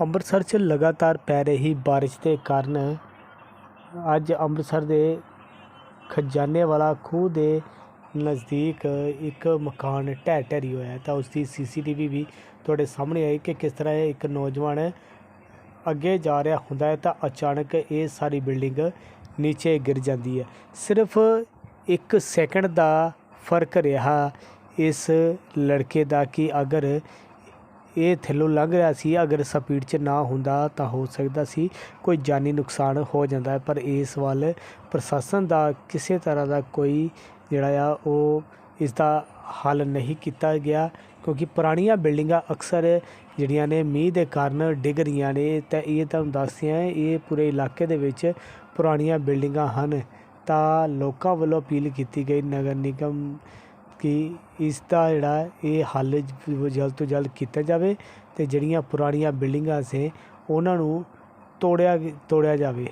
ਅੰਮ੍ਰਿਤਸਰ 'ਚ ਲਗਾਤਾਰ ਪੈ ਰਹੀ ਬਾਰਿਸ਼ ਦੇ ਕਾਰਨ ਅੱਜ ਅੰਮ੍ਰਿਤਸਰ ਦੇ ਖਜ਼ਾਨੇ ਵਾਲਾ ਖੂਹ ਦੇ ਨਜ਼ਦੀਕ ਇੱਕ ਮਕਾਨ ਢਹਿ ਢੇਰੀ ਹੋਇਆ ਹੈ। ਤਾਂ ਉਸ ਦੀ ਸੀਸੀਟੀਵੀ ਵੀ ਤੁਹਾਡੇ ਸਾਹਮਣੇ ਆਈ ਕਿ ਕਿਸ ਤਰ੍ਹਾਂ ਇੱਕ ਨੌਜਵਾਨ ਅੱਗੇ ਜਾ ਰਿਹਾ ਹੁੰਦਾ ਹੈ ਤਾਂ ਅਚਾਨਕ ਇਹ ਸਾਰੀ ਬਿਲਡਿੰਗ ਨੀਚੇ ਗਿਰ ਜਾਂਦੀ ਹੈ। ਸਿਰਫ ਇੱਕ ਸੈਕਿੰਡ ਦਾ ਫ਼ਰਕ ਰਿਹਾ ਇਸ ਲੜਕੇ ਦਾ ਕਿ ਅਗਰ ਇਹ ਥੱਲੋਂ ਲੰਘ ਰਿਹਾ ਸੀ ਅਗਰ ਸਪੀਡ 'ਚ ਨਾ ਹੁੰਦਾ ਤਾਂ ਹੋ ਸਕਦਾ ਸੀ ਕੋਈ ਜਾਨੀ ਨੁਕਸਾਨ ਹੋ ਜਾਂਦਾ ਹੈ। ਪਰ ਇਸ ਵੱਲ ਪ੍ਰਸ਼ਾਸਨ ਦਾ ਕਿਸੇ ਤਰ੍ਹਾਂ ਦਾ ਕੋਈ ਜਿਹੜਾ ਆ, ਉਹ ਇਸ ਦਾ ਹੱਲ ਨਹੀਂ ਕੀਤਾ ਗਿਆ, ਕਿਉਂਕਿ ਪੁਰਾਣੀਆਂ ਬਿਲਡਿੰਗਾਂ ਅਕਸਰ ਜਿਹੜੀਆਂ ਨੇ ਮੀਂਹ ਦੇ ਕਾਰਨ ਡਿੱਗ ਰਹੀਆਂ ਨੇ ਤਾਂ ਇਹ ਤੁਹਾਨੂੰ ਦੱਸਦੇ ਹਾਂ, ਇਹ ਪੂਰੇ ਇਲਾਕੇ ਦੇ ਵਿੱਚ ਪੁਰਾਣੀਆਂ ਬਿਲਡਿੰਗਾਂ ਹਨ ਤਾਂ ਲੋਕਾਂ ਵੱਲੋਂ ਅਪੀਲ ਕੀਤੀ ਗਈ, ਨਗਰ ਨਿਗਮ ਕਿ ਇਸ ਦਾ ਜਿਹੜਾ ਇਹ ਹੱਲ ਜਲਦ ਤੋਂ ਜਲਦ ਕੀਤਾ ਜਾਵੇ ਅਤੇ ਜਿਹੜੀਆਂ ਪੁਰਾਣੀਆਂ ਬਿਲਡਿੰਗਾਂ ਸੇ, ਉਹਨਾਂ ਨੂੰ ਤੋੜਿਆ ਤੋੜਿਆ ਜਾਵੇ।